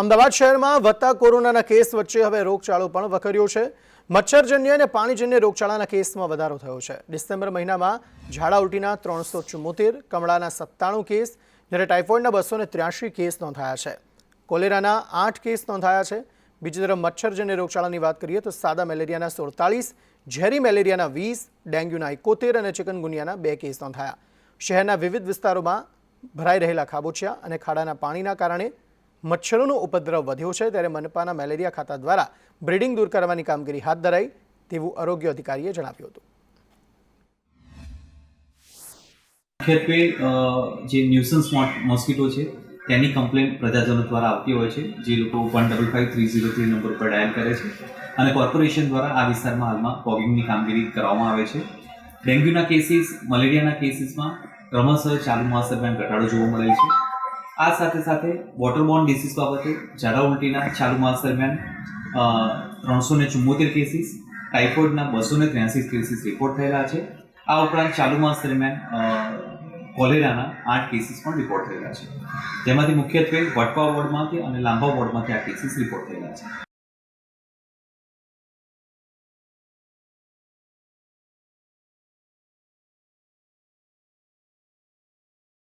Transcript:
અમદાવાદ શહેરમાં વધતા કોરોનાના કેસ વચ્ચે હવે રોગચાળો પણ વકર્યો છે. મચ્છરજન્ય અને પાણીજન્ય રોગચાળાના કેસમાં વધારો થયો છે. ડિસેમ્બર મહિનામાં ઝાડા ઉલટીના ત્રણસો ચુમ્મોતેર કમળાના સત્તાણું કેસ, જ્યારે ટાઇફોઇડના બસો ત્ર્યાસી કેસ નોંધાયા છે. કોલેરાના આઠ કેસ નોંધાયા છે. બીજી તરફ મચ્છરજન્ય રોગચાળાની વાત કરીએ તો સાદા મેલેરિયાના સુડતાલીસ ઝેરી મેલેરિયાના વીસ, ડેન્ગ્યુના એકોતેર અને ચિકનગુનિયાના બે કેસ નોંધાયા. શહેરના વિવિધ વિસ્તારોમાં ભરાઈ રહેલા ખાબોચિયા અને ખાડાના પાણીના કારણે મચ્છરોનો ઉપદ્રવ વધ્યો છે ત્યારે મનપાના મેલેરિયા ખાતા દ્વારા બ્રીડિંગ દૂર કરવાની કામગીરી હાથ ધરાઈ તેવું આરોગ્ય અધિકારીએ જણાવ્યું હતું. મુખ્યત્વે જે ન્યુસન્સ મોસ્કીટો છે, તેની કમ્પ્લેન પ્રજાજનો દ્વારા આવતી હોય છે, જે લોકો one double five three zero three number પર ડાયલ કરે છે અને કોર્પોરેશન દ્વારા આ વિસ્તારમાં હાલમાં ફોગિંગની કામગીરી કરવામાં આવે છે. ડેન્ગ્યુના કેસીસ, મલેરિયાના કેસીસમાં ક્રમશઃ ચાલુ માસ દરમિયાન ઘટાડો જોવા મળેલ છે. આ સાથે સાથે વોટરબોર્ન ડિસીઝ બાબતે ઝાડા ઉલટીના ચાલુ માસ દરમિયાન ત્રણસો ને ચુમ્મોતેર કેસીસ ટાઇફોઇડના બસો ને ત્ર્યાસી કેસીસ રિપોર્ટ થયેલા છે. આ ઉપરાંત ચાલુ માસ દરમિયાન કોલેરાના આઠ કેસીસ પણ રિપોર્ટ થયેલા છે. જેમાંથી મુખ્યત્વે વટવા વોર્ડમાંથી અને લાંબા વોર્ડમાંથી આ કેસીસ રિપોર્ટ થયેલા છે.